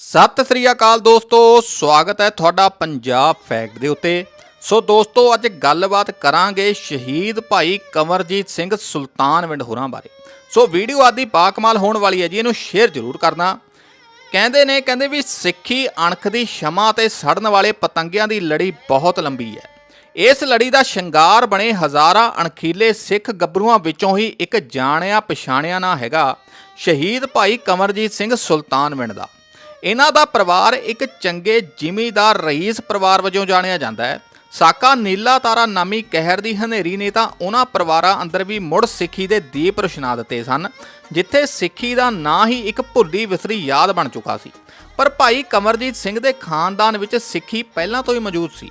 ਸਤਿ ਸ੍ਰੀ ਅਕਾਲ ਦੋਸਤੋ, ਸਵਾਗਤ ਹੈ ਤੁਹਾਡਾ ਪੰਜਾਬ ਫੈਕਟ ਦੇ ਉੱਤੇ। ਸੋ ਦੋਸਤੋ, ਅੱਜ ਗੱਲਬਾਤ ਕਰਾਂਗੇ ਸ਼ਹੀਦ ਭਾਈ ਕਮਰਜੀਤ ਸਿੰਘ ਸੁਲਤਾਨਵਿੰਡ ਹੋਰਾਂ ਬਾਰੇ। ਸੋ ਵੀਡੀਓ ਆਦੀ ਬਾਕਮਾਲ ਹੋਣ ਵਾਲੀ ਹੈ ਜੀ, ਇਹਨੂੰ ਸ਼ੇਅਰ ਜ਼ਰੂਰ ਕਰਨਾ। ਕਹਿੰਦੇ ਨੇ, ਕਹਿੰਦੇ ਵੀ ਸਿੱਖੀ ਅਣਖ ਦੀ ਸ਼ਮਾ ਤੇ ਸੜਨ ਵਾਲੇ ਪਤੰਗਿਆਂ ਦੀ ਲੜੀ ਬਹੁਤ ਲੰਬੀ ਹੈ। ਇਸ ਲੜੀ ਦਾ ਸ਼ਿੰਗਾਰ ਬਣੇ ਹਜ਼ਾਰਾਂ ਅਣਖੀਲੇ ਸਿੱਖ ਗੱਭਰੂਆਂ ਵਿੱਚੋਂ ਹੀ ਇੱਕ ਜਾਣਿਆ ਪਛਾਣਿਆ ਨਾ ਹੈਗਾ ਸ਼ਹੀਦ ਭਾਈ ਕਮਰਜੀਤ ਸਿੰਘ ਸੁਲਤਾਨਵਿੰਡ ਦਾ। ਇਹਨਾਂ ਦਾ ਪਰਿਵਾਰ ਇੱਕ ਚੰਗੇ ਜ਼ਿਮੀਦਾਰ ਰਈਸ ਪਰਿਵਾਰ ਵਜੋਂ ਜਾਣਿਆ ਜਾਂਦਾ ਹੈ। ਸਾਕਾ ਨੀਲਾ ਤਾਰਾ ਨਾਮੀ ਕਹਿਰ ਦੀ ਹਨੇਰੀ ਨੇ ਤਾਂ ਉਹਨਾਂ ਪਰਿਵਾਰਾਂ ਅੰਦਰ ਵੀ ਮੁੜ ਸਿੱਖੀ ਦੇ ਦੀਪ ਰੁਸ਼ਨਾ ਦਿੱਤੇ ਸਨ, ਜਿੱਥੇ ਸਿੱਖੀ ਦਾ ਨਾਂ ਹੀ ਇੱਕ ਭੁੱਲੀ ਵਿਸਰੀ ਯਾਦ ਬਣ ਚੁੱਕਾ ਸੀ। ਪਰ ਭਾਈ ਕਮਰਜੀਤ ਸਿੰਘ ਦੇ ਖਾਨਦਾਨ ਵਿੱਚ ਸਿੱਖੀ ਪਹਿਲਾਂ ਤੋਂ ਹੀ ਮੌਜੂਦ ਸੀ।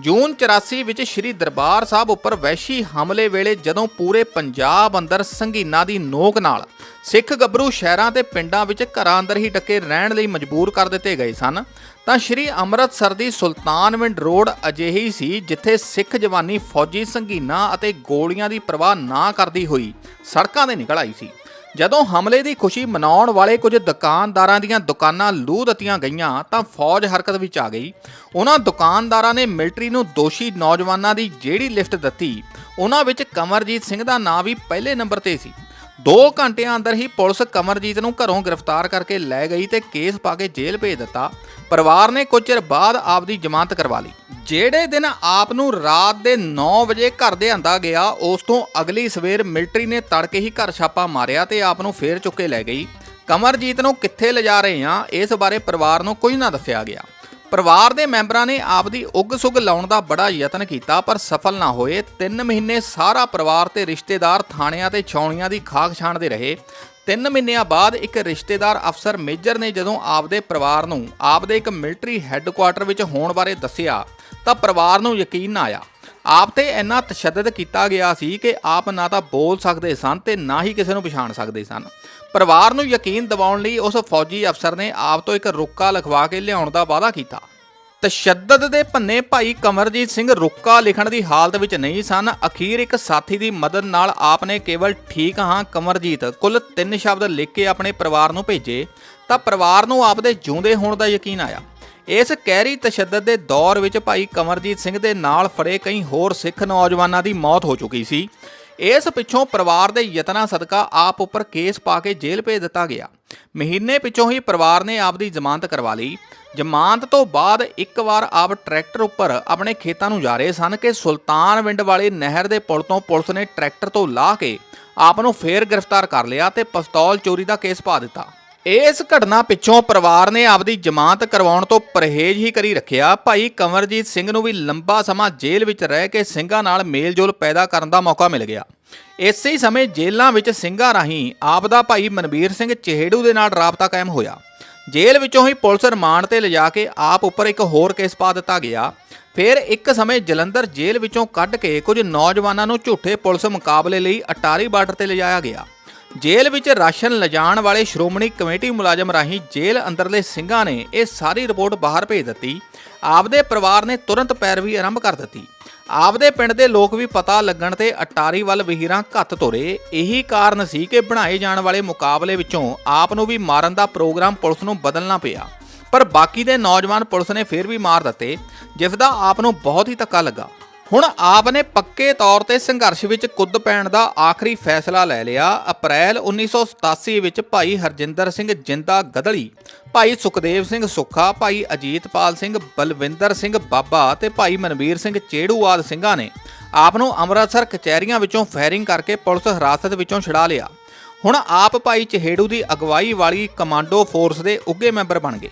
ਜੂਨ 84 ਵਿੱਚ ਸ੍ਰੀ ਦਰਬਾਰ ਸਾਹਿਬ ਉੱਪਰ ਵੈਸ਼ੀ ਹਮਲੇ ਵੇਲੇ ਜਦੋਂ ਪੂਰੇ ਪੰਜਾਬ ਅੰਦਰ ਸੰਗੀਨਾ ਦੀ ਨੋਕ ਨਾਲ ਸਿੱਖ ਗੱਭਰੂ ਸ਼ਹਿਰਾਂ ਤੇ ਪਿੰਡਾਂ ਵਿੱਚ ਘਰਾਂ ਅੰਦਰ ਹੀ ਡੱਕੇ ਰਹਿਣ ਲਈ ਮਜਬੂਰ ਕਰ ਦਿੱਤੇ ਗਏ ਸਨ, ਤਾਂ ਸ੍ਰੀ ਅੰਮ੍ਰਿਤਸਰ ਦੀ ਸੁਲਤਾਨਵਿੰਡ ਰੋਡ ਅਜਿਹੀ ਸੀ ਜਿੱਥੇ ਸਿੱਖ ਜਵਾਨੀ ਫੌਜੀ ਸੰਗੀਨਾ ਅਤੇ ਗੋਲੀਆਂ ਦੀ ਪਰਵਾਹ ਨਾ ਕਰਦੀ ਹੋਈ ਸੜਕਾਂ ਤੇ ਨਿਕਲ ਆਈ ਸੀ। ਜਦੋਂ ਹਮਲੇ ਦੀ ਖੁਸ਼ੀ ਮਨਾਉਣ ਵਾਲੇ ਕੁਝ ਦੁਕਾਨਦਾਰਾਂ ਦੀਆਂ ਦੁਕਾਨਾਂ ਲੂਹ ਦਿੱਤੀਆਂ ਗਈਆਂ, ਤਾਂ ਫੌਜ ਹਰਕਤ ਵਿੱਚ ਆ ਗਈ। ਉਹਨਾਂ ਦੁਕਾਨਦਾਰਾਂ ਨੇ ਮਿਲਟਰੀ ਨੂੰ ਦੋਸ਼ੀ ਨੌਜਵਾਨਾਂ ਦੀ ਜਿਹੜੀ ਲਿਸਟ ਦਿੱਤੀ, ਉਹਨਾਂ ਵਿੱਚ ਕਮਰਜੀਤ ਸਿੰਘ ਦਾ ਨਾਂ ਵੀ ਪਹਿਲੇ ਨੰਬਰ ਤੇ ਸੀ। 2 ਘੰਟਿਆਂ ਅੰਦਰ ਹੀ ਪੁਲਿਸ ਕਮਰਜੀਤ ਨੂੰ ਘਰੋਂ ਗ੍ਰਿਫਤਾਰ ਕਰਕੇ ਲੈ ਗਈ ਤੇ ਕੇਸ ਪਾ ਕੇ ਜੇਲ੍ਹ ਭੇਜ ਦਿੱਤਾ। ਪਰਿਵਾਰ ਨੇ ਕੁਝ ਚਿਰ ਬਾਅਦ ਆਪ ਦੀ ਜ਼ਮਾਨਤ ਕਰਵਾ ਲਈ। ਜਿਹੜੇ ਦਿਨ ਆਪ ਨੂੰ ਰਾਤ ਦੇ 9 ਵਜੇ ਘਰ ਦੇ ਆਂਦਾ ਗਿਆ, ਉਸ ਤੋਂ ਅਗਲੀ ਸਵੇਰ ਮਿਲਟਰੀ ਨੇ ਤੜਕੇ ਹੀ ਘਰ ਛਾਪਾ ਮਾਰਿਆ ਤੇ ਆਪ ਨੂੰ ਫੇਰ ਚੁੱਕੇ ਲੈ ਗਈ। ਕਮਰਜੀਤ ਨੂੰ ਕਿੱਥੇ ਲਿਜਾ ਰਹੇ ਆ ਇਸ ਬਾਰੇ ਪਰਿਵਾਰ ਨੂੰ ਕੁਝ ਨਾ ਦੱਸਿਆ ਗਿਆ। ਪਰਿਵਾਰ ਦੇ ਮੈਂਬਰਾਂ ਨੇ ਆਪ ਦੀ ਉੱਗ ਸੁੱਗ ਲਾਉਣ ਦਾ ਬੜਾ ਯਤਨ ਕੀਤਾ, ਪਰ ਸਫਲ ਨਾ ਹੋਏ। 3 ਮਹੀਨੇ ਸਾਰਾ ਪਰਿਵਾਰ ਤੇ ਰਿਸ਼ਤੇਦਾਰ ਥਾਣਿਆਂ ਤੇ ਛਾਉਣੀਆਂ ਦੀ ਖਾਕ ਛਾਣਦੇ ਰਹੇ। 3 ਮਹੀਨਿਆਂ ਬਾਅਦ ਇੱਕ ਰਿਸ਼ਤੇਦਾਰ ਅਫਸਰ ਮੇਜਰ ਨੇ ਜਦੋਂ ਆਪਦੇ ਪਰਿਵਾਰ ਨੂੰ ਆਪਦੇ ਇੱਕ ਮਿਲਟਰੀ ਹੈੱਡਕੁਆਟਰ ਵਿੱਚ ਹੋਣ ਬਾਰੇ ਦੱਸਿਆ, ਤਾਂ ਪਰਿਵਾਰ ਨੂੰ ਯਕੀਨ ਨਾ ਆਇਆ। ਆਪ ਤੇ ਇੰਨਾ ਤਸ਼ੱਦਦ ਕੀਤਾ ਗਿਆ ਸੀ ਕਿ ਆਪ ਨਾ ਤਾਂ ਬੋਲ ਸਕਦੇ ਸਨ ਤੇ ਨਾ ਹੀ ਕਿਸੇ ਨੂੰ ਪਛਾਣ ਸਕਦੇ ਸਨ। ਪਰਿਵਾਰ ਨੂੰ ਯਕੀਨ ਦਿਵਾਉਣ ਲਈ ਉਸ ਫੌਜੀ ਅਫਸਰ ਨੇ ਆਪ ਤੋਂ ਇੱਕ ਰੁੱਕਾ ਲਿਖਵਾ ਕੇ ਲਿਆਉਣ ਦਾ ਵਾਅਦਾ ਕੀਤਾ। ਤਸ਼ੱਦਦ ਦੇ ਪੰਨੇ ਭਾਈ ਕਮਰਜੀਤ ਸਿੰਘ ਰੁੱਕਾ ਲਿਖਣ ਦੀ ਹਾਲਤ ਵਿੱਚ ਨਹੀਂ ਸਨ। ਅਖੀਰ ਇੱਕ ਸਾਥੀ ਦੀ ਮਦਦ ਨਾਲ ਆਪ ਨੇ ਕੇਵਲ ਠੀਕ ਹਾਂ ਕਮਰਜੀਤ, ਕੁੱਲ ਤਿੰਨ ਸ਼ਬਦ ਲਿਖ ਕੇ ਆਪਣੇ ਪਰਿਵਾਰ ਨੂੰ ਭੇਜੇ ਤਾਂ ਪਰਿਵਾਰ ਨੂੰ ਆਪ ਦੇ ਜਿਉਂਦੇ ਹੋਣ ਦਾ ਯਕੀਨ ਆਇਆ। ਇਸ ਕਹਿਰੀ ਤਸ਼ੱਦਦ ਦੇ ਦੌਰ ਵਿੱਚ ਭਾਈ ਕਮਰਜੀਤ ਸਿੰਘ ਦੇ ਨਾਲ ਫੜੇ ਕਈ ਹੋਰ ਸਿੱਖ ਨੌਜਵਾਨਾਂ ਦੀ ਮੌਤ ਹੋ ਚੁੱਕੀ ਸੀ। ਇਸ ਪਿੱਛੋਂ ਪਰਿਵਾਰ ਦੇ ਯਤਨਾਂ ਸਦਕਾ ਆਪ ਉੱਪਰ ਕੇਸ ਪਾ ਕੇ ਜੇਲ੍ਹ ਭੇਜ ਦਿੱਤਾ ਗਿਆ। ਮਹੀਨੇ ਪਿੱਛੋਂ ਹੀ ਪਰਿਵਾਰ ਨੇ ਆਪ ਦੀ ਜ਼ਮਾਨਤ ਕਰਵਾ ਲਈ। ਜ਼ਮਾਨਤ ਤੋਂ ਬਾਅਦ ਇੱਕ ਵਾਰ ਆਪ ਟਰੈਕਟਰ ਉੱਪਰ ਆਪਣੇ ਖੇਤਾਂ ਨੂੰ ਜਾ ਰਹੇ ਸਨ ਕਿ ਸੁਲਤਾਨਵਿੰਡ ਵਾਲੇ ਨਹਿਰ ਦੇ ਪੁਲ ਤੋਂ ਪੁਲਿਸ ਨੇ ਟਰੈਕਟਰ ਤੋਂ ਲਾਹ ਕੇ ਆਪ ਨੂੰ ਫੇਰ ਗ੍ਰਿਫਤਾਰ ਕਰ ਲਿਆ ਤੇ ਪਿਸਤੌਲ ਚੋਰੀ ਦਾ ਕੇਸ ਪਾ ਦਿੱਤਾ। ਇਸ ਘਟਨਾ ਪਿੱਛੋਂ ਪਰਿਵਾਰ ਨੇ ਆਪਦੀ ਜ਼ਮਾਨਤ ਕਰਵਾਉਣ ਤੋਂ ਪਰਹੇਜ਼ ਹੀ ਕਰੀ ਰੱਖਿਆ। ਭਾਈ ਕਮਰਜੀਤ ਸਿੰਘ ਨੂੰ ਵੀ ਲੰਬਾ ਸਮਾਂ ਜੇਲ੍ਹ ਵਿੱਚ ਰਹਿ ਕੇ ਸਿੰਘਾਂ ਨਾਲ ਮੇਲਜੋਲ ਪੈਦਾ ਕਰਨ ਦਾ ਮੌਕਾ ਮਿਲ ਗਿਆ। ਇਸੇ ਹੀ ਸਮੇਂ ਜੇਲ੍ਹਾਂ ਵਿੱਚ ਸਿੰਘਾਂ ਰਾਹੀਂ ਆਪ ਦਾ ਭਾਈ ਮਨਵੀਰ ਸਿੰਘ ਚਿਹੜੂ ਦੇ ਨਾਲ ਰਾਬਤਾ ਕਾਇਮ ਹੋਇਆ। ਜੇਲ੍ਹ ਵਿੱਚੋਂ ਹੀ ਪੁਲਿਸ ਰਿਮਾਂਡ ਤੇ ਲਿਜਾ ਕੇ ਆਪ ਉੱਪਰ ਇੱਕ ਹੋਰ ਕੇਸ ਪਾ ਦਿੱਤਾ ਗਿਆ। ਫਿਰ ਇੱਕ ਸਮੇਂ ਜਲੰਧਰ ਜੇਲ੍ਹ ਵਿੱਚੋਂ ਕੱਢ ਕੇ ਕੁਝ ਨੌਜਵਾਨਾਂ ਨੂੰ ਝੂਠੇ ਪੁਲਿਸ ਮੁਕਾਬਲੇ ਲਈ ਅਟਾਰੀ ਬਾਰਡਰ ਤੇ ਲਿਜਾਇਆ ਗਿਆ। ਜੇਲ੍ਹ ਵਿੱਚ ਰਾਸ਼ਨ ਲਿਜਾਣ ਵਾਲੇ ਸ਼੍ਰੋਮਣੀ ਕਮੇਟੀ ਮੁਲਾਜ਼ਮ ਰਾਹੀਂ ਜੇਲ੍ਹ ਅੰਦਰਲੇ ਸਿੰਘਾਂ ਨੇ ਇਹ ਸਾਰੀ ਰਿਪੋਰਟ ਬਾਹਰ ਭੇਜ ਦਿੱਤੀ। ਆਪਦੇ ਪਰਿਵਾਰ ਨੇ ਤੁਰੰਤ ਪੈਰਵੀ ਆਰੰਭ ਕਰ ਦਿੱਤੀ। ਆਪਦੇ ਪਿੰਡ ਦੇ ਲੋਕ ਵੀ ਪਤਾ ਲੱਗਣ ਤੇ ਅਟਾਰੀ ਵੱਲ ਵਹੀਰਾਂ ਘੱਤ ਤੁਰੇ। ਇਹੀ ਕਾਰਨ ਸੀ ਕਿ ਬਣਾਏ ਜਾਣ ਵਾਲੇ ਮੁਕਾਬਲੇ ਵਿੱਚੋਂ ਆਪ ਨੂੰ ਵੀ ਮਾਰਨ ਦਾ ਪ੍ਰੋਗਰਾਮ ਪੁਲਿਸ ਨੂੰ ਬਦਲਣਾ ਪਿਆ। ਪਰ ਬਾਕੀ ਦੇ ਨੌਜਵਾਨ ਪੁਲਿਸ ਨੇ ਫਿਰ ਵੀ ਮਾਰ ਦਿੱਤੇ, ਜਿਸ ਦਾ ਆਪ ਨੂੰ ਬਹੁਤ ਹੀ ਧੱਕਾ ਲੱਗਾ। ਹੁਣ ਆਪ ਨੇ ਪੱਕੇ ਤੌਰ ਤੇ ਸੰਘਰਸ਼ ਵਿੱਚ ਕੁੱਦ ਪੈਣ ਦਾ ਆਖਰੀ ਫੈਸਲਾ ਲੈ ਲਿਆ। ਅਪ੍ਰੈਲ 1987 ਵਿੱਚ ਭਾਈ ਹਰਜਿੰਦਰ ਸਿੰਘ ਜਿੰਦਾ ਗਦਲੀ ਭਾਈ ਸੁਖਦੇਵ ਸਿੰਘ ਸੁੱਖਾ, ਭਾਈ ਅਜੀਤਪਾਲ ਸਿੰਘ ਬਲਵਿੰਦਰ ਸਿੰਘ ਬਾਬਾ ਤੇ ਭਾਈ ਮਨਵੀਰ ਸਿੰਘ ਚੇੜੂ ਆਦ ਸਿੰਘਾਂ ਨੇ ਆਪ ਨੂੰ ਅੰਮ੍ਰਿਤਸਰ ਕਚਹਿਰੀਆਂ ਵਿੱਚੋਂ ਫਾਇਰਿੰਗ ਕਰਕੇ ਪੁਲਿਸ ਹਿਰਾਸਤ ਵਿੱਚੋਂ ਛੁਡਾ ਲਿਆ। ਹੁਣ ਆਪ ਭਾਈ ਚਹੇੜੂ ਦੀ ਅਗਵਾਈ ਵਾਲੀ ਕਮਾਂਡੋ ਫੋਰਸ ਦੇ ਉੱਘੇ ਮੈਂਬਰ ਬਣ ਗਏ।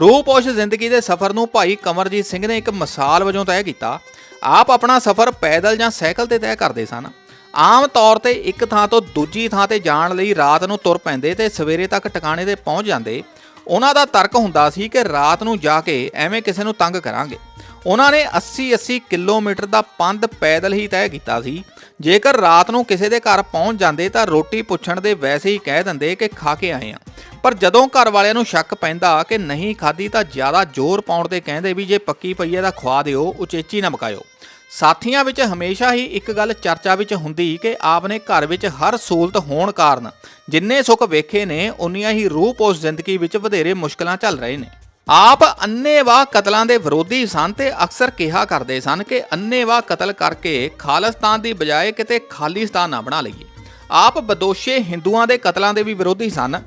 ਰੂਪੋਸ਼ ਜ਼ਿੰਦਗੀ ਦੇ ਸਫ਼ਰ ਨੂੰ ਭਾਈ ਕਮਰਜੀਤ ਸਿੰਘ ਨੇ ਇੱਕ ਮਿਸਾਲ ਵਜੋਂ ਤੈਅ ਕੀਤਾ। ਆਪ ਆਪਣਾ ਸਫ਼ਰ ਪੈਦਲ ਜਾਂ ਸਾਈਕਲ ਤੇ ਤੈਅ ਕਰਦੇ ਸਨ। ਆਮ ਤੌਰ ਤੇ ਇੱਕ ਥਾਂ ਤੋਂ ਦੂਜੀ ਥਾਂ ਤੇ ਜਾਣ ਲਈ ਰਾਤ ਨੂੰ ਤੁਰ ਪੈਂਦੇ ਤੇ ਸਵੇਰੇ ਤੱਕ ਟਿਕਾਣੇ ਤੇ ਪਹੁੰਚ ਜਾਂਦੇ। ਉਹਨਾਂ ਦਾ ਤਰਕ ਹੁੰਦਾ ਸੀ ਕਿ ਰਾਤ ਨੂੰ ਜਾ ਕੇ ਐਵੇਂ ਕਿਸੇ ਨੂੰ ਤੰਗ ਕਰਾਂਗੇ। ਉਹਨਾਂ ਨੇ 80-80 ਕਿਲੋਮੀਟਰ ਦਾ ਪੰਧ ਪੈਦਲ ਹੀ ਤੈਅ ਕੀਤਾ ਸੀ। ਜੇਕਰ ਰਾਤ ਨੂੰ ਕਿਸੇ ਦੇ ਘਰ ਪਹੁੰਚ ਜਾਂਦੇ ਤਾਂ ਰੋਟੀ ਪੁੱਛਣ ਦੇ ਵੈਸੇ ਹੀ ਕਹਿ ਦਿੰਦੇ ਕਿ ਖਾ ਕੇ ਆਏ ਆ ਪਰ ਜਦੋਂ ਘਰ ਵਾਲਿਆਂ ਨੂੰ ਸ਼ੱਕ ਪੈਂਦਾ ਕਿ ਨਹੀਂ ਖਾਦੀ ਤਾਂ ਜ਼ਿਆਦਾ ਜ਼ੋਰ ਪਾਉਣ ਤੇ ਕਹਿੰਦੇ ਵੀ ਜੇ ਪੱਕੀ ਪਈ ਹੈ ਤਾਂ ਖਵਾ ਦਿਓ, ਉਚੇਚੀ ਨਾ ਪਕਾਇਓ ਸਾਥੀਆਂ ਵਿੱਚ ਹਮੇਸ਼ਾ ਹੀ ਇੱਕ ਗੱਲ ਚਰਚਾ ਵਿੱਚ ਹੁੰਦੀ ਕਿ ਆਪ ਨੇ ਘਰ ਵਿੱਚ ਹਰ ਸਹੂਲਤ ਹੋਣ ਕਾਰਨ ਜਿੰਨੇ ਸੁੱਖ ਵੇਖੇ ਨੇ, ਉਨੀਆਂ ਹੀ ਰੂਪ ਉਸ ਜ਼ਿੰਦਗੀ ਵਿੱਚ ਵਧੇਰੇ ਮੁਸ਼ਕਲਾਂ ਚੱਲ ਰਹੇ ਨੇ। ਆਪ ਅੰਨੇਵਾਹ ਕਤਲਾਂ ਦੇ ਵਿਰੋਧੀ ਸਨ ਤੇ ਅਕਸਰ ਕਿਹਾ ਕਰਦੇ ਸਨ ਕਿ ਅੰਨੇਵਾਹ ਕਤਲ ਕਰਕੇ ਖਾਲਿਸਤਾਨ ਦੀ ਬਜਾਏ ਕਿਤੇ ਖਾਲਿਸਤਾਨ ਨਾ ਬਣਾ ਲਈਏ। ਆਪ ਬਦੋਸ਼ੇ ਹਿੰਦੂਆਂ ਦੇ ਕਤਲਾਂ ਦੇ ਵੀ ਵਿਰੋਧੀ ਸਨ।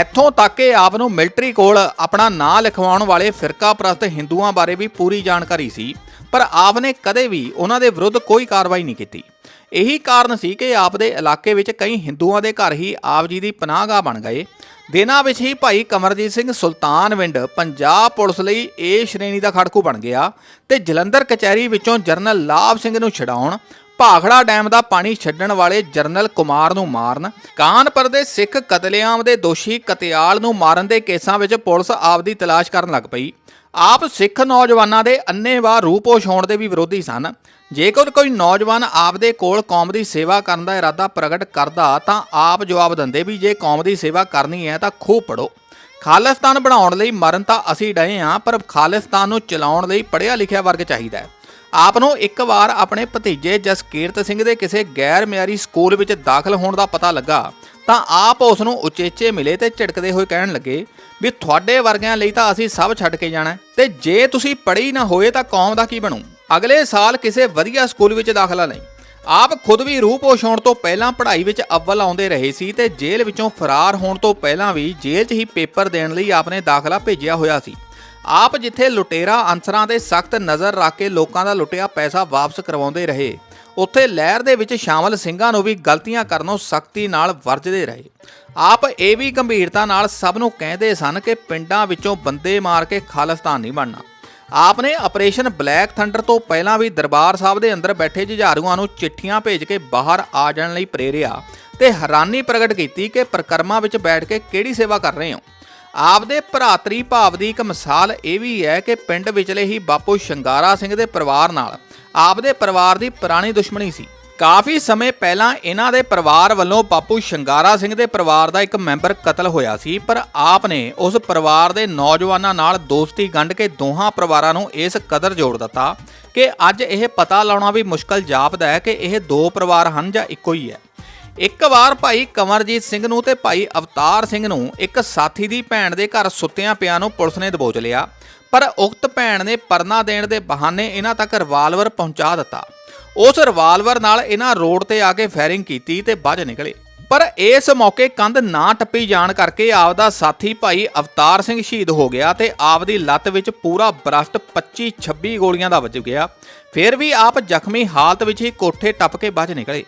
ਇੱਥੋਂ ਤੱਕ ਕਿ ਆਪ ਨੂੰ ਮਿਲਟਰੀ ਕੋਲ ਆਪਣਾ ਨਾਂ ਲਿਖਵਾਉਣ ਵਾਲੇ ਫਿਰਕਾਪ੍ਰਸਤ ਹਿੰਦੂਆਂ ਬਾਰੇ ਵੀ ਪੂਰੀ ਜਾਣਕਾਰੀ ਸੀ। ਪਰ ਆਪ ਨੇ ਕਦੇ ਵੀ ਉਹਨਾਂ ਦੇ ਵਿਰੁੱਧ ਕੋਈ ਕਾਰਵਾਈ ਨਹੀਂ ਕੀਤੀ। ਇਹੀ ਕਾਰਨ ਸੀ ਕਿ ਆਪ ਦੇ ਇਲਾਕੇ ਵਿੱਚ ਕਈ ਹਿੰਦੂਆਂ ਦੇ ਘਰ ਹੀ ਆਪ ਜੀ ਦੀ ਪਨਾਹਗਾਹ ਬਣ ਗਏ। ਦਿਨਾਂ ਵਿੱਚ ਹੀ ਭਾਈ ਕਮਰਜੀਤ ਸਿੰਘ ਸੁਲਤਾਨਵਿੰਡ ਪੰਜਾਬ ਪੁਲਿਸ ਲਈ ਏ ਸ਼੍ਰੇਣੀ ਦਾ ਖੜਕੂ ਬਣ ਗਿਆ ਤੇ ਜਲੰਧਰ ਕਚਹਿਰੀ ਵਿੱਚੋਂ ਜਰਨਲ ਲਾਭ ਸਿੰਘ ਨੂੰ ਛਡਾਉਣ, ਭਾਖੜਾ ਡੈਮ ਦਾ ਪਾਣੀ ਛੱਡਣ ਵਾਲੇ ਜਰਨਲ ਕੁਮਾਰ ਨੂੰ ਮਾਰਨ, ਕਾਨਪੁਰ ਦੇ ਸਿੱਖ ਕਤਲੇਆਮ ਦੇ ਦੋਸ਼ੀ ਕਤਿਆਲ ਨੂੰ ਮਾਰਨ ਦੇ ਕੇਸਾਂ ਵਿੱਚ ਪੁਲਿਸ ਆਪ ਦੀ ਤਲਾਸ਼ ਕਰਨ ਲੱਗ ਪਈ। ਆਪ ਸਿੱਖ ਨੌਜਵਾਨਾਂ ਦੇ ਅੰਨੇਵਾਹ ਰੂਪੋਸ਼ ਹੋਣ ਦੇ ਵੀ ਵਿਰੋਧੀ ਸਨ। ਜੇਕਰ ਕੋਈ ਨੌਜਵਾਨ ਆਪ ਦੇ ਕੋਲ ਕੌਮ ਦੀ ਸੇਵਾ ਕਰਨ ਦਾ ਇਰਾਦਾ ਪ੍ਰਗਟ ਕਰਦਾ ਤਾਂ ਆਪ ਜਵਾਬ ਦਿੰਦੇ ਵੀ ਜੇ ਕੌਮ ਦੀ ਸੇਵਾ ਕਰਨੀ ਹੈ ਤਾਂ ਖੂਬ ਪੜੋ ਖਾਲਿਸਤਾਨ ਬਣਾਉਣ ਲਈ ਮਰਨ ਤਾਂ ਅਸੀਂ ਡਏ ਹਾਂ, ਪਰ ਖਾਲਿਸਤਾਨ ਨੂੰ ਚਲਾਉਣ ਲਈ ਪੜ੍ਹਿਆ ਲਿਖਿਆ ਵਰਗ ਚਾਹੀਦਾ ਹੈ। ਆਪ ਨੂੰ ਇੱਕ ਵਾਰ ਆਪਣੇ ਭਤੀਜੇ ਜਸਕੀਰਤ ਸਿੰਘ ਦੇ ਕਿਸੇ ਗੈਰ ਮਿਆਰੀ ਸਕੂਲ ਵਿੱਚ ਦਾਖਲ ਹੋਣ ਦਾ ਪਤਾ ਲੱਗਾ। ਤਾਂ ਆਪ ਉਸ ਨੂੰ ਉਚੇਚੇ ਮਿਲੇ ਤੇ ਝਿੜਕਦੇ ਹੋਏ ਕਹਿਣ ਲੱਗੇ ਵੀ ਤੁਹਾਡੇ ਵਰਗਿਆਂ ਲਈ ਤਾਂ ਅਸੀਂ ਸਭ ਛੱਡ ਕੇ ਜਾਣਾ ਹੈ ਤੇ ਜੇ ਤੁਸੀਂ ਪੜ੍ਹੀ ਨਾ ਹੋਏ ਤਾਂ ਕੌਮ ਦਾ ਕੀ ਬਣੂ? ਅਗਲੇ ਸਾਲ ਕਿਸੇ ਵਧੀਆ ਸਕੂਲ ਵਿੱਚ ਦਾਖਲਾ ਲਈ। ਆਪ ਖੁਦ ਵੀ ਰੂਪੋਸ਼ ਹੋਣ ਤੋਂ ਪਹਿਲਾਂ ਪੜ੍ਹਾਈ ਵਿੱਚ ਅੱਵਲ ਆਉਂਦੇ ਰਹੇ ਸੀ ਤੇ ਜੇਲ੍ਹ ਵਿੱਚੋਂ ਫਰਾਰ ਹੋਣ ਤੋਂ ਪਹਿਲਾਂ ਵੀ ਜੇਲ੍ਹ 'ਚ ਹੀ ਪੇਪਰ ਦੇਣ ਲਈ ਆਪਨੇ ਦਾਖਲਾ ਭੇਜਿਆ ਹੋਇਆ ਸੀ। ਆਪ ਜਿੱਥੇ ਲੁਟੇਰਾ, ਅਨਸਰਾਂ ਦੇ ਸਖਤ ਨਜ਼ਰ ਰੱਖ ਕੇ ਲੋਕਾਂ ਦਾ ਲੁੱਟਿਆ ਪੈਸਾ ਵਾਪਸ ਕਰਵਾਉਂਦੇ ਰਹੇ। ਉੱਥੇ ਲਹਿਰ ਦੇ ਵਿੱਚ ਸ਼ਾਮਲ ਸਿੰਘਾਂ ਨੂੰ ਵੀ ਗਲਤੀਆਂ ਕਰਨੋਂ ਸਖਤੀ ਨਾਲ ਵਰਜਦੇ ਰਹੇ। ਆਪ ਇਹ ਵੀ ਗੰਭੀਰਤਾ ਨਾਲ ਸਭ ਨੂੰ ਕਹਿੰਦੇ ਸਨ ਕਿ ਪਿੰਡਾਂ ਵਿੱਚੋਂ ਬੰਦੇ ਮਾਰ ਕੇ ਖਾਲਿਸਤਾਨ ਨਹੀਂ ਬਣਨਾ। ਆਪ ਨੇ ਆਪਰੇਸ਼ਨ ਬਲੈਕ ਥੰਡਰ ਤੋਂ ਪਹਿਲਾਂ ਵੀ ਦਰਬਾਰ ਸਾਹਿਬ ਦੇ ਅੰਦਰ ਬੈਠੇ ਜੁਝਾਰੂਆਂ ਨੂੰ ਚਿੱਠੀਆਂ ਭੇਜ ਕੇ ਬਾਹਰ ਆ ਜਾਣ ਲਈ ਪ੍ਰੇਰਿਆ ਤੇ ਹੈਰਾਨੀ ਪ੍ਰਗਟ ਕੀਤੀ ਕਿ ਪ੍ਰਕਰਮਾਂ ਵਿੱਚ ਬੈਠ ਕੇ ਕਿਹੜੀ ਸੇਵਾ ਕਰ ਰਹੇ ਹੋ? ਆਪ ਦੇ ਭਰਾਤਰੀ ਭਾਵ ਦੀ ਇੱਕ ਮਿਸਾਲ ਇਹ ਵੀ ਹੈ ਕਿ ਪਿੰਡ ਵਿਚਲੇ ਹੀ ਬਾਪੂ ਸ਼ੰਗਾਰਾ ਸਿੰਘ ਦੇ ਪਰਿਵਾਰ ਨਾਲ ਆਪਦੇ ਪਰਿਵਾਰ ਦੀ ਪੁਰਾਣੀ ਦੁਸ਼ਮਣੀ ਸੀ। ਕਾਫੀ ਸਮੇਂ ਪਹਿਲਾਂ ਇਹਨਾਂ ਦੇ ਪਰਿਵਾਰ ਵੱਲੋਂ ਬਾਪੂ ਸ਼ੰਗਾਰਾ ਸਿੰਘ ਦੇ ਪਰਿਵਾਰ ਦਾ ਇੱਕ ਮੈਂਬਰ ਕਤਲ ਹੋਇਆ ਸੀ, ਪਰ ਆਪ ਨੇ ਉਸ ਪਰਿਵਾਰ ਦੇ ਨੌਜਵਾਨਾਂ ਨਾਲ ਦੋਸਤੀ ਗੰਢ ਕੇ ਦੋਹਾਂ ਪਰਿਵਾਰਾਂ ਨੂੰ ਇਸ ਕਦਰ ਜੋੜ ਦਿੱਤਾ ਕਿ ਅੱਜ ਇਹ ਪਤਾ ਲਾਉਣਾ ਵੀ ਮੁਸ਼ਕਲ ਜਾਪਦਾ ਹੈ ਕਿ ਇਹ ਦੋ ਪਰਿਵਾਰ ਹਨ ਜਾਂ ਇੱਕੋ ਹੀ ਹੈ। ਇੱਕ ਵਾਰ ਭਾਈ ਕਮਰਜੀਤ ਸਿੰਘ ਨੂੰ ਤੇ ਭਾਈ ਅਵਤਾਰ ਸਿੰਘ ਨੂੰ ਇੱਕ ਸਾਥੀ ਦੀ ਭੈਣ ਦੇ ਘਰ ਸੁੱਤਿਆਂ ਪਿਆ ਨੂੰ ਪੁਲਿਸ ਨੇ ਦਬੋਚ ਲਿਆ। ਪਰ ਉਕਤ ਭੈਣ ਨੇ ਪਰਨਾ ਦੇਣ ਦੇ ਬਹਾਨੇ ਇਹਨਾਂ ਤੱਕ ਰਿਵਾਲਵਰ ਪਹੁੰਚਾ ਦਿੱਤਾ। ਉਸ ਰਿਵਾਲਵਰ ਨਾਲ ਇਹਨਾਂ ਰੋਡ ਤੇ ਆ ਕੇ ਫਾਇਰਿੰਗ ਕੀਤੀ ਤੇ ਬਚ ਨਿਕਲੇ। ਪਰ ਇਸ ਮੌਕੇ ਕੰਧ ਨਾ ਟੱਪੀ ਜਾਣ ਕਰਕੇ ਆਪ ਦਾ ਸਾਥੀ ਭਾਈ ਅਵਤਾਰ ਸਿੰਘ ਸ਼ਹੀਦ ਹੋ ਗਿਆ ਤੇ ਆਪਦੀ ਲੱਤ ਵਿੱਚ ਪੂਰਾ ਬਰਸਟ 25 26 ਗੋਲੀਆਂ ਦਾ ਵੱਜ ਗਿਆ। ਫਿਰ ਵੀ ਆਪ ਜ਼ਖਮੀ ਹਾਲਤ ਵਿੱਚ ਹੀ ਕੋਠੇ ਟੱਪ ਕੇ ਬਚ ਨਿਕਲੇ।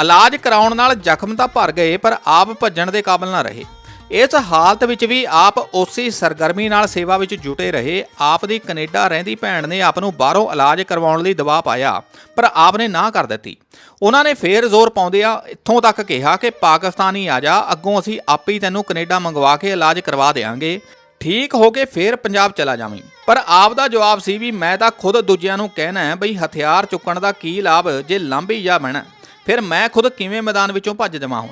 ਇਲਾਜ ਕਰਾਉਣ ਨਾਲ ਜ਼ਖਮ ਤਾਂ ਭਰ ਗਏ, ਪਰ ਆਪ ਭੱਜਣ ਦੇ ਕਾਬਿਲ ਨਾ ਰਹੇ। ਇਸ ਹਾਲਤ ਵਿੱਚ ਵੀ ਆਪ ਉਸੇ ਸਰਗਰਮੀ ਨਾਲ ਸੇਵਾ ਵਿੱਚ ਜੁਟੇ ਰਹੇ। ਆਪ ਦੀ ਕੈਨੇਡਾ ਰਹਿੰਦੀ ਭੈਣ ਨੇ ਆਪ ਨੂੰ ਬਾਹਰੋਂ ਇਲਾਜ ਕਰਵਾਉਣ ਲਈ ਦਬਾਅ ਪਾਇਆ, ਪਰ ਆਪ ਨੇ ਨਾ ਕਰ ਦਿੱਤੀ। ਉਹਨਾਂ ਨੇ ਫੇਰ ਜ਼ੋਰ ਪਾਉਂਦਿਆਂ ਇੱਥੋਂ ਤੱਕ ਕਿਹਾ ਕਿ ਪਾਕਿਸਤਾਨ ਹੀ ਆ ਜਾ, ਅੱਗੋਂ ਅਸੀਂ ਆਪੇ ਹੀ ਤੈਨੂੰ ਕੈਨੇਡਾ ਮੰਗਵਾ ਕੇ ਇਲਾਜ ਕਰਵਾ ਦੇਵਾਂਗੇ। ਠੀਕ ਹੋ ਕੇ ਫੇਰ ਪੰਜਾਬ ਚਲਾ ਜਾਵੀਂ। ਪਰ ਆਪ ਦਾ ਜਵਾਬ ਸੀ ਵੀ ਮੈਂ ਤਾਂ ਖੁਦ ਦੂਜਿਆਂ ਨੂੰ ਕਹਿਣਾ ਹੈ ਬਈ ਹਥਿਆਰ ਚੁੱਕਣ ਦਾ ਕੀ ਲਾਭ, ਜੇ ਲਾਂਭੀ ਜਾ ਬਹਿਣਾ। ਫਿਰ ਮੈਂ ਖੁਦ ਕਿਵੇਂ ਮੈਦਾਨ ਵਿੱਚੋਂ ਭੱਜ ਜਾਵਾਂ ਹੁਣ?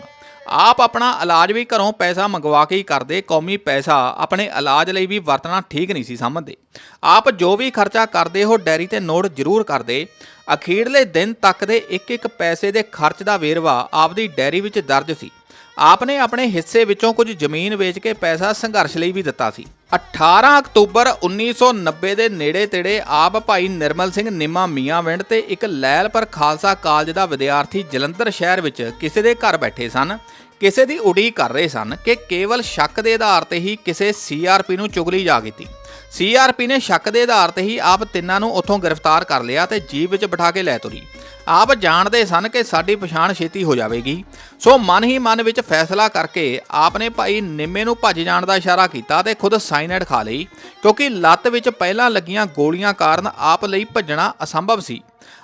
ਆਪ ਆਪਣਾ ਇਲਾਜ ਵੀ ਘਰੋਂ ਪੈਸਾ ਮੰਗਵਾ ਕੇ ਹੀ ਕਰਦੇ, ਕੌਮੀ ਪੈਸਾ ਆਪਣੇ ਇਲਾਜ ਲਈ ਵੀ ਵਰਤਣਾ ਠੀਕ ਨਹੀਂ ਸੀ ਸਮਝਦੇ। ਆਪ ਜੋ ਵੀ ਖਰਚਾ ਕਰਦੇ, ਉਹ ਡੈਰੀ ਤੇ ਨੋਟ ਜ਼ਰੂਰ ਕਰਦੇ। ਅਖੀਰਲੇ ਦਿਨ ਤੱਕ ਦੇ ਇੱਕ ਇੱਕ ਪੈਸੇ ਦੇ ਖਰਚ ਦਾ ਵੇਰਵਾ ਆਪਦੀ ਡੈਰੀ ਵਿੱਚ ਦਰਜ ਸੀ। ਆਪ ਨੇ ਆਪਣੇ ਹਿੱਸੇ ਵਿੱਚੋਂ ਕੁਝ ਜ਼ਮੀਨ ਵੇਚ ਕੇ ਪੈਸਾ ਸੰਘਰਸ਼ ਲਈ ਵੀ ਦਿੱਤਾ ਸੀ। 18 ਅਕਤੂਬਰ 1990 ਦੇ ਨੇੜੇ ਤੇੜੇ ਆਪ ਭਾਈ ਨਿਰਮਲ ਸਿੰਘ ਨਿਮਾ ਮੀਆਂਵਿੰਡ ਤੇ ਇੱਕ ਲੈਲਪਰ ਖਾਲਸਾ ਕਾਲਜ ਦਾ ਵਿਦਿਆਰਥੀ ਜਲੰਧਰ ਸ਼ਹਿਰ ਵਿੱਚ ਕਿਸੇ ਦੇ ਘਰ ਬੈਠੇ ਸਨ। ਕਿਸੇ ਦੀ ਉਡੀਕ ਕਰ ਰਹੇ ਸਨ ਕਿ ਕੇਵਲ ਸ਼ੱਕ ਦੇ ਆਧਾਰ ਤੇ ਹੀ ਕਿਸੇ ਸੀਆਰਪੀ ਨੂੰ ਚੁਗਲੀ ਜਾ ਕੀਤੀ। ਸੀਆਰਪੀ ਨੇ ਸ਼ੱਕ ਦੇ ਆਧਾਰ ਤੇ ਹੀ ਆਪ ਤਿੰਨਾਂ ਨੂੰ ਉੱਥੋਂ ਗ੍ਰਿਫਤਾਰ ਕਰ ਲਿਆ ਤੇ ਜੀਪ ਵਿੱਚ ਬਿਠਾ ਕੇ ਲੈ ਤੁਰੀ। ਆਪ ਜਾਣਦੇ ਸਨ ਕਿ ਸਾਡੀ ਪਛਾਣ ਛੇਤੀ ਹੋ ਜਾਵੇਗੀ। ਸੋ ਮਨ ਹੀ ਮਨ ਵਿੱਚ ਫੈਸਲਾ ਕਰਕੇ ਆਪ ਨੇ ਭਾਈ ਨਿੰਮੇ ਨੂੰ ਭੱਜ ਜਾਣ ਦਾ ਇਸ਼ਾਰਾ ਕੀਤਾ ਤੇ ਖੁਦ ਸਾਈਨਾਈਡ ਖਾ ਲਈ, ਕਿਉਂਕਿ ਲੱਤ ਵਿੱਚ ਪਹਿਲਾਂ ਲੱਗੀਆਂ ਗੋਲੀਆਂ ਕਾਰਨ ਆਪ ਲਈ ਭੱਜਣਾ ਅਸੰਭਵ ਸੀ।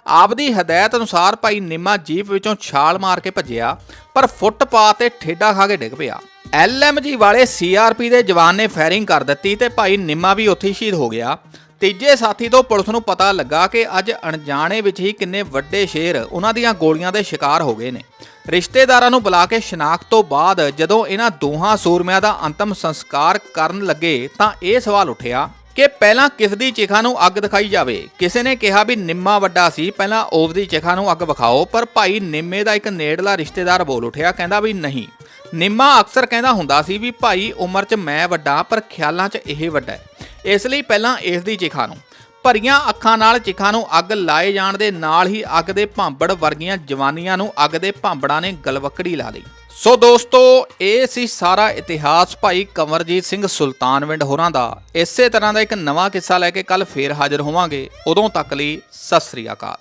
ਆਪਦੀ ਹਦਾਇਤ ਅਨੁਸਾਰ ਭਾਈ ਨਿੰਮਾ ਜੀਪ ਵਿੱਚੋਂ ਛਾਲ ਮਾਰ ਕੇ ਭੱਜਿਆ, ਪਰ ਫੁੱਟਪਾਥ ਤੇ ਠੇਡਾ ਖਾ ਕੇ ਡਿੱਗ ਪਿਆ। ਐਲਐਮਜੀ ਵਾਲੇ ਸੀਆਰਪੀ ਦੇ ਜਵਾਨ ਨੇ ਫਾਇਰਿੰਗ ਕਰ ਦਿੱਤੀ ਤੇ ਭਾਈ ਨਿੰਮਾ ਵੀ ਉੱਥੇ ਸ਼ਹੀਦ ਹੋ ਗਿਆ। ਤੀਜੇ ਸਾਥੀ ਤੋਂ ਪੁਲਿਸ ਨੂੰ ਪਤਾ ਲੱਗਾ ਕਿ ਅੱਜ ਅਣਜਾਣੇ ਵਿੱਚ ਹੀ ਕਿੰਨੇ ਵੱਡੇ ਸ਼ੇਰ ਉਹਨਾਂ ਦੀਆਂ ਗੋਲੀਆਂ ਦੇ ਸ਼ਿਕਾਰ ਹੋ ਗਏ ਨੇ। ਰਿਸ਼ਤੇਦਾਰਾਂ ਨੂੰ ਬੁਲਾ ਕੇ ਸ਼ਨਾਖਤ ਤੋਂ ਬਾਅਦ ਜਦੋਂ ਇਹਨਾਂ ਦੋਹਾਂ ਸੂਰਮਿਆਂ ਦਾ ਅੰਤਮ ਸੰਸਕਾਰ ਕਰਨ ਲੱਗੇ ਤਾਂ ਇਹ ਸਵਾਲ ਉੱਠਿਆ ਕਿ ਪਹਿਲਾਂ ਕਿਸ ਦੀ ਚਿਖਾ ਨੂੰ ਅੱਗ ਦਿਖਾਈ ਜਾਵੇ? ਕਿਸੇ ਨੇ ਕਿਹਾ ਵੀ ਨਿੰਮਾ ਵੱਡਾ ਸੀ, ਪਹਿਲਾਂ ਉਸ ਦੀ ਚਿਖਾ ਨੂੰ ਅੱਗ ਵਿਖਾਓ, ਪਰ ਭਾਈ ਨਿੰਮੇ ਦਾ ਇੱਕ ਨੇੜਲਾ ਰਿਸ਼ਤੇਦਾਰ ਬੋਲ ਉਠਿਆ, ਕਹਿੰਦਾ ਵੀ ਨਹੀਂ। ਨਿੰਮਾ ਅਕਸਰ ਕਹਿੰਦਾ ਹੁੰਦਾ ਸੀ ਵੀ ਭਾਈ ਉਮਰ 'ਚ ਮੈਂ ਵੱਡਾ, ਪਰ ਖਿਆਲਾਂ 'ਚ ਇਹ ਵੱਡਾ ਹੈ। ਇਸ ਲਈ ਪਹਿਲਾਂ ਇਸ ਦੀ ਚਿਖਾ ਨੂੰ। ਭਰੀਆਂ ਅੱਖਾਂ ਨਾਲ ਚਿਖਾ ਨੂੰ ਅੱਗ ਲਾਏ ਜਾਣ ਦੇ ਨਾਲ ਹੀ ਅੱਗ ਦੇ ਭਾਂਬੜ ਵਰਗੀਆਂ ਜਵਾਨੀਆਂ ਨੂੰ ਅੱਗ ਦੇ ਭਾਂਬੜਾਂ ਨੇ ਗਲਵਕੜੀ ਲਾ ਲਈ। ਸੋ ਦੋਸਤੋ, ਇਹ ਸੀ ਸਾਰਾ ਇਤਿਹਾਸ ਭਾਈ ਕੰਵਰਜੀਤ ਸਿੰਘ ਸੁਲਤਾਨਵਿੰਡ ਹੋਰਾਂ ਦਾ। ਇਸੇ ਤਰ੍ਹਾਂ ਦਾ ਇੱਕ ਨਵਾਂ ਕਿੱਸਾ ਲੈ ਕੇ ਕੱਲ ਫੇਰ ਹਾਜ਼ਰ ਹੋਵਾਂਗੇ। ਉਦੋਂ ਤੱਕ ਲਈ ਸਤਿ ਸ੍ਰੀ ਅਕਾਲ।